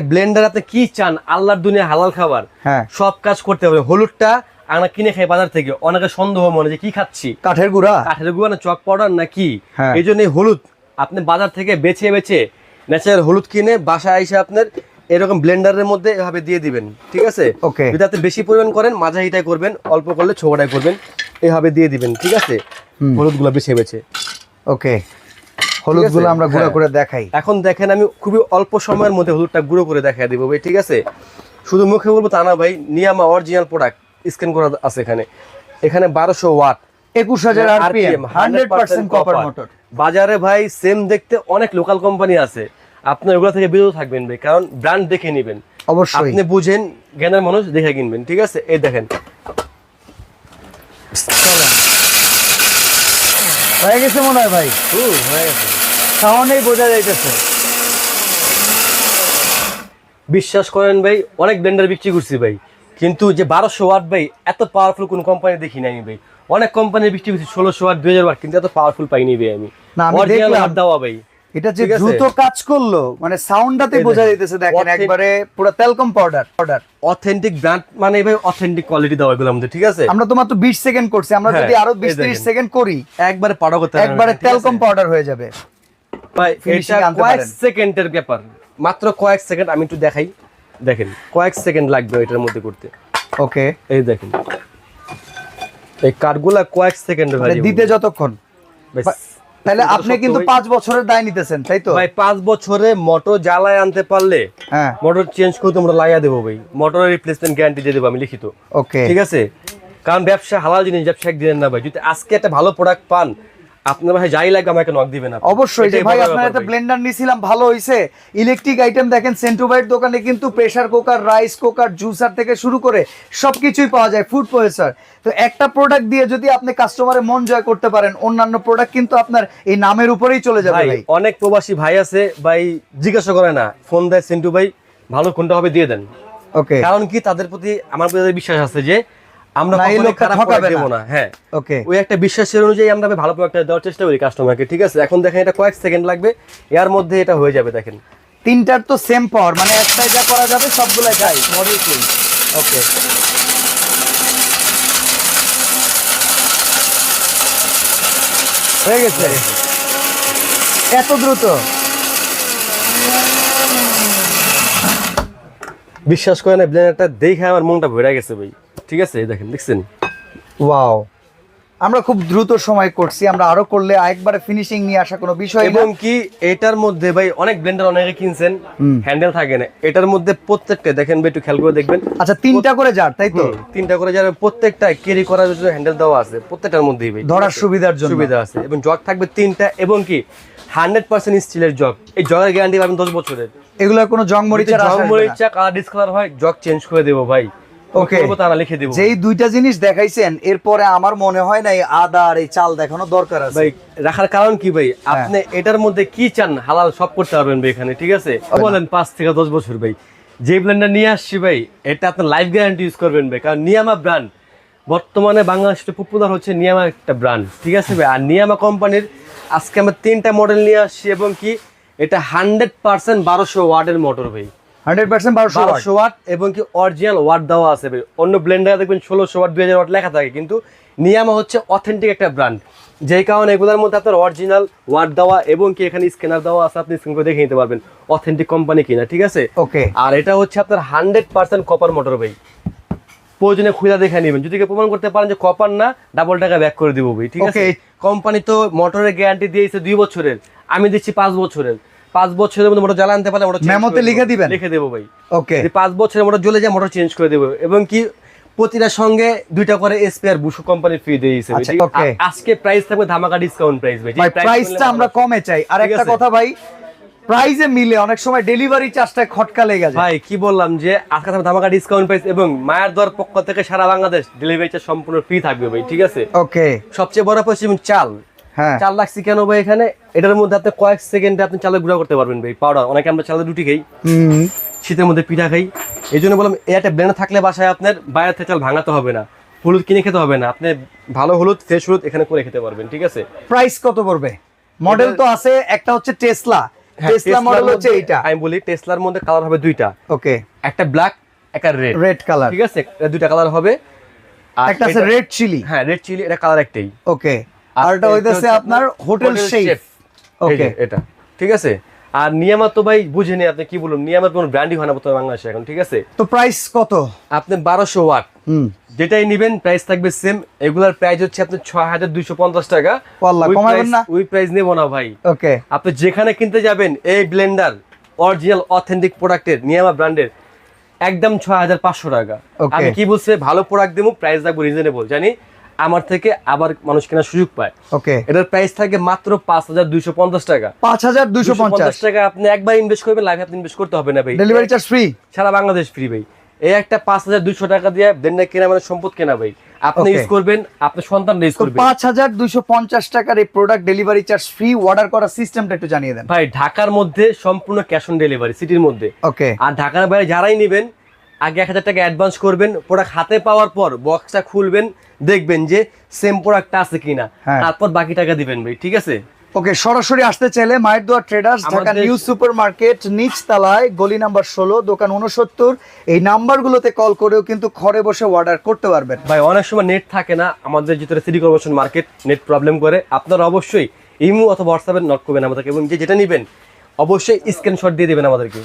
Blender আপনি কি চান? আল্লাহর দুনিয়া হালাল খাবার। হ্যাঁ। সব কাজ করতে হবে। হলুদটা আমরা কিনে খাই বাজার থেকে। অনেকে সন্দেহ মনে যে কি খাচ্ছি? কাঠের গুঁড়া? কাঠের গুঁড়া না চক পাউডার না কি হ্যাঁ। এই জন্য হলুদ আপনি বাজার থেকে বেছে বেছে ন্যাচারাল হলুদ কিনে বাসায় এসে আপনার এরকম ব্লেন্ডারের মধ্যে এভাবে দিয়ে দিবেন। ঠিক আছে? ওকে। যদি আপনি বেশি পরিমাণ করেন মাঝারিটাই করবেন অল্প করলে ছোকটাই করবেন এভাবে দিয়ে দিবেন। ঠিক আছে। হলুদগুলো বেছে বেছে। ওকে। হলুদগুলো আমরা গুঁড়া হ্যাঁ। করে দেখাই। এখন দেখেন আমি খুবই অল্প সময়ের মধ্যে হলুদটা গুঁড়ো করে দেখা দিব ভাই ঠিক আছে? শুধু মুখে বলব তা না ভাই নিয়ামা অরিজিনাল প্রোডাক্ট স্ক্যান করা আছে এখানে। এখানে বারোশো ওয়াট। একুশ হাজার RPM hundred percent copper motor বাজারে ভাই সেম দেখতে অনেক লোকাল কোম্পানি আছে। আপনি ওগুলো থেকে বিরত থাকবেন ভাই কারণ ব্র্যান্ড দেখে নেবেন। অবশ্যই। আপনি বুঝেন জ্ঞানের মানুষ দেখে কিনবেন ঠিক আছে? এই দেখেন। হয়ে গেছে মনে হয় ভাই। হয়ে গেছে। সাউন্ডেই বোঝা যাইতেছে। বিশ্বাস করেন ভাই অনেক ব্লেন্ডার বিক্রি করছি ভাই। কিন্তু যে বারোশো ওয়াট ভাই এত পাওয়ারফুল কোন কোম্পানি দেখি নাই ভাই। অনেক কোম্পানি বিক্রি করছি ষোলোশো ওয়াট দুই হাজার ওয়াট কিন্তু এত পাওয়ারফুল পাইনি ভাই আমি। না, আমি Original দেখলাম। হাত দেওয়া ভাই। এটা যে দ্রুত কাজ করল মানে সাউন্ডটাতে বোঝা যাইতেছে দেখেন একবারে পুরো talcum powder powder authentic brand মানে ভাই অথেন্টিক কোয়ালিটি দেওয়া এগুলো আমাদের ঠিক আছে? আমরা তো মাত্র বিশ সেকেন্ড করছি আমরা হ্যাঁ, যদি আরও বিশ এই তিরিশ দেখেন। সেকেন্ড করি একবারে পাড়া করতে একবারে তেলকম পাউডার হয়ে যাবে। ভাই এটা কয়েক সেকেন্ডের ব্যাপার। মাত্র কয়েক সেকেন্ড আমি একটু দেখাই। দেখেন কয়েক সেকেন্ড লাগবে এটার মধ্যে করতে। ওকে। এই দেখেন। এই কাঠগুলা কয়েক সেকেন্ডে মানে দিতে যতক্ষণ। তাহলে আপনি কিন্তু পাঁচ বছরের দায় নিতেছেন তাই তো? ভাই পাঁচ বছরে মোটর জ্বালায় আনতে পারলে হ্যাঁ। মোটর চেঞ্জ করে তোমরা লাগাই দেবো ভাই। মোটরের রিপ্লেসমেন্ট গ্যারান্টি দিয়ে দেবো আমি লিখিত। ওকে। ঠিক আছে? কারণ ব্যবসা হালাল জিনিস ব্যবসা একদিনের না ভাই। যদি আজকে একটা ভালো প্রোডাক্ট পান আপনার ভাই যাই লাগে আমাকে নক দিবেন অবশ্যই যে ভাই আপনার একটা ব্লেন্ডার নিছিলাম ভালো হইছে। ইলেকট্রিক আইটেম দেখেন সেন্ট্রোবাইট দোকানে কিন্তু pressure cooker rice cooker juicer থেকে শুরু করে সবকিছুই পাওয়া যায় ফুড প্রসেসর তো একটা প্রোডাক্ট দিয়ে যদি আপনি কাস্টমারের মন জয় করতে পারেন অন্যান্য প্রোডাক্ট কিন্তু আপনার এই নামের উপরেই চলে যাবে ভাই ভাই। অনেক প্রবাসী ভাই আছে ভাই জিজ্ঞাসা করে না ফোন দেয় সেন্টু ভাই ভালো কোনটা হবে দিয়ে দেন। ওকে কারণ কি তাদের প্রতি আমার প্রতি বিশ্বাস আছে যে আমরা না, খারাপ হ্যাঁ। ওকে। ওই একটা বিশ্বাসের অনুযায়ী আমরা ভালো প্রোডাক্ট দেওয়ার চেষ্টা করি কাস্টমারকে ঠিক আছে? এখন দেখেন এটা কয়েক সেকেন্ড লাগবে এর মধ্যে এটা হয়ে যাবে দেখেন। তিনটার তো সেম পাওয়ার মানে একটাই যা করা যাবে সবগুলাই যাই মডেল ক্লিন ওকে। হয়ে গেছে? এত দ্রুত? বিশ্বাস করেন ব্লেন্ডারটা দেখে আমার মনটা ভরে গেছে ভাই। ঠিক আছে এই দেখেন দেখছেন? ওয়াও আমরা খুব দ্রুত সময় করছি আমরা আরও করলে একবারে ফিনিশিং নিয়ে আসা কোনো বিষয় এবং কি এটার মধ্যে ভাই অনেক ব্লেন্ডার অনেকে কিনছেন হ্যান্ডেল থাকে না। এটার মধ্যে প্রত্যেকটা দেখেন একটু খেয়াল করে দেখবেন। আচ্ছা তিনটা করে যার তাই তো? তিনটা করে যারা প্রত্যেকটা ক্যারি করার জন্য হ্যান্ডেল দেওয়া আছে প্রত্যেকটার মধ্যেই ভাই ধরার সুবিধার জন্য। সুবিধা আছে এবং জগ থাকবে তিনটা এবং কি হান্ড্রেড পার্সেন্ট স্টিলের জগ এই জগের গ্যারান্টি পাবেন দশ বছরের। এগুলো কোনো জং আসবে না। মরিচা কালার ডিসকালার হয় জগ চেঞ্জ করে দেবো ভাই। করব তারা লিখে দেবো। যেই দুইটা জিনিস দেখাইছেন এরপরে আমার মনে হয় না আদা আর এই চাল দেখানো দরকার আছে। ভাই রাখার কারণ কি ভাই? আপনি এটার মধ্যে কি চান? হালাল সব করতে পারবেন ভাই এখানে ঠিক আছে? বলেন পাঁচ থেকে দশ বছর ভাই। যে ব্র্যান্ডটা নিয়ে আসছি ভাই এটা আপনার লাইফ গ্যারান্টি ইউজ করবেন ভাই কারণ নিয়ামা ব্র্যান্ড বর্তমানে বাংলাদেশে পপুলার হচ্ছে নিয়ামা একটা ব্র্যান্ড ঠিক আছে ভাই? আর নিয়ামা কোম্পানির আজকে আমরা তিনটা মডেল নিয়ে আসছি এবং কি এটা হান্ড্রেড পার্সেন্ট বারোশো ওয়ার্ডের মোটর ভাই। হান্ড্রেড পার্সেন্ট বারোশো বারোশো ওয়াট এবং কি অরিজিনাল ওয়াট দেওয়া আছে অন্য ব্লেন্ডারে দেখবেন ষোলোশো ওয়াট দুই হাজার ওয়াট লেখা থাকে কিন্তু নিয়ামা হচ্ছে অথেন্টিক একটা ব্র্যান্ড যেই কারণে এগুলোর মধ্যে আপনার অরিজিনাল ওয়াট দেওয়া এবং কি এখানে স্ক্যানার দেওয়া আছে আপনি করে দেখে নিতে পারবেন অথেন্টিক কোম্পানি কিনা ঠিক আছে? ওকে। আর এটা হচ্ছে আপনার হান্ড্রেড পার্সেন্ট কপার মোটর ভাই। প্রয়োজনে খুঁজে দেখে নেবেন। যদি প্রমাণ করতে পারেন যে কপার না ডাবল টাকা ব্যাক করে দিব ভাই ঠিক আছে? কোম্পানি তো মোটরের গ্যারান্টি দিয়েছে দুই বছরের। আমি দিচ্ছি পাঁচ বছরের। পাঁচ বছরের মধ্যে মোটর জ্বালানতে পারলে মোটর মেমোতে। লিখে দিবেন? লিখে দেবো ভাই। ওকে পাঁচ বছরের মোটর জ্বলে যায় মোটর চেঞ্জ করে দেবো। এবং কি প্রতিটার সঙ্গে দুইটা করে এসপিআর বুশু কোম্পানির ফ্রি দিয়েছে আচ্ছা. আজকে প্রাইস থাকবে ধামাকা ডিসকাউন্ট প্রাইস ভাই। প্রাইসটা আমরা কমে চাই। আর একটা কথা ভাই প্রাইজে মিলে অনেক সময় ডেলিভারি চার্জটা খটকা লেগে যায়। ভাই কি বললাম যে আজকে থাকবে ধামাকা ডিসকাউন্ট প্রাইস এবং মায়ের দর পক্ষ থেকে সারা বাংলাদেশ ডেলিভারি চার্জ সম্পূর্ণ ফ্রি থাকবে ভাই ঠিক আছে? ওকে সবচেয়ে বড় পশ্চিম চাল। হ্যাঁ। চাল রাখছি কেন ভাই এখানে? এটার মধ্যে আপনি কয়েক সেকেন্ডে আপনি চালের গুঁড়া করতে পারবেন ভাই পাউডার অনেকে আমরা চালের রুটি খাই শীতের মধ্যে পিঠা খাই। এই জন্য বললাম একটা ব্লেন্ডার থাকলে বাসায় আপনার বাইরে থেকে চাল ভাঙাতে হবে না হলুদ কিনে খেতে হবে না। আপনি ভালো হলুদ ফ্রেশ হলুদ এখানে করে খেতে পারবেন ঠিক আছে? প্রাইস কত পড়বে? মডেল তো আছে একটা হচ্ছে টেসলা টেসলা মডেল হচ্ছে এইটা। আমি বলি টেসলার মধ্যে কালার হবে দুইটা। ওকে একটা ব্ল্যাক একটা রেড রেড কালার ঠিক আছে? দুইটা কালার হবে। একটা আছে রেড চিলি হ্যাঁ রেড চিলি এটা কালার একটাই। ওকে আর আর এটা এটা হইতেছে আপনার হোটেল শেফ। ওকে এটা। ঠিক আছে? আর নিয়ামা তো ভাই বুঝেনি আপনি কি বলুন? নিয়ামার কোনো ব্র্যান্ডই হয় না বর্তমানে বাংলাদেশে এখন ঠিক আছে? তো প্রাইস কত? আপনি বারোশো ওয়াট। যেটাই নিবেন প্রাইস থাকবে সেম এগুলার প্রাইস হচ্ছে আপনার ছয় হাজার দুইশো পঞ্চাশ টাকা? ওই প্রাইস নেব না ভাই। ওকে আপনি যেখানে কিনতে যাবেন এই ব্লেন্ডার অরিজিনাল অথেন্টিক প্রোডাক্টের নিয়ামা ব্র্যান্ডের একদম ছয় হাজার পাঁচশো টাকা। আমি কি বলছে ভালো প্রোডাক্ট দেবো প্রাইস রাখব রিজনেবল জানি? আমার থেকে আবার মানুষ কেনার সুযোগ পায়। ওকে এটার প্রাইস থাকে মাত্র পাঁচ হাজার দুইশো পঞ্চাশ টাকা। পাঁচ হাজার দুইশো পঞ্চাশ। টাকা আপনি একবার ইনভেস্ট করবেন লাইফে আপনি ইনভেস্ট করতে হবে না ভাই। ডেলিভারি চার্জ ফ্রি সারা বাংলাদেশ ফ্রি ভাই। এই একটা পাঁচ হাজার দুইশো টাকা দিয়ে ব্লেন্ডার কেনা মানে সম্পদ কেনা ভাই। আপনি ইউজ করবেন আপনার সন্তান ইউজ করবেন পাঁচ হাজার দুইশো পঞ্চাশ টাকার এই product delivery charge free order করার সিস্টেমটা একটু জানিয়ে দেন। ভাই ঢাকার মধ্যে সম্পূর্ণ ক্যাশ অন ডেলিভারি সিটির মধ্যে। ওকে আর ঢাকার বাইরে যারাই নেবেন আগে এক হাজার টাকা অ্যাডভান্স করবেন প্রোডাক্ট হাতে পাওয়ার পর বক্সটা খুলবেন দেখবেন যে সেম প্রোডাক্টটা আছে কিনা। হ্যাঁ। তারপর বাকি টাকা দিবেন ভাই ঠিক আছে? ওকে সরাসরি আসতে চাইলে Mayer Doa traders Dhaka new super market নিচ তলায় গলি নাম্বার ষোলো দোকান উনসত্তর এই নাম্বারগুলোতে কল করেও কিন্তু ঘরে বসে অর্ডার করতে পারবেন। ভাই অনেক সময় নেট থাকে না আমাদের ভিতরে city corporation market net problem করে। আপনারা অবশ্যই ইমো অথবা হোয়াটসঅ্যাপে নক করবেন আমাদেরকে এবং যে যেটা নেবেন অবশ্যই স্ক্রিনশট দিয়ে দেবেন আমাদেরকে।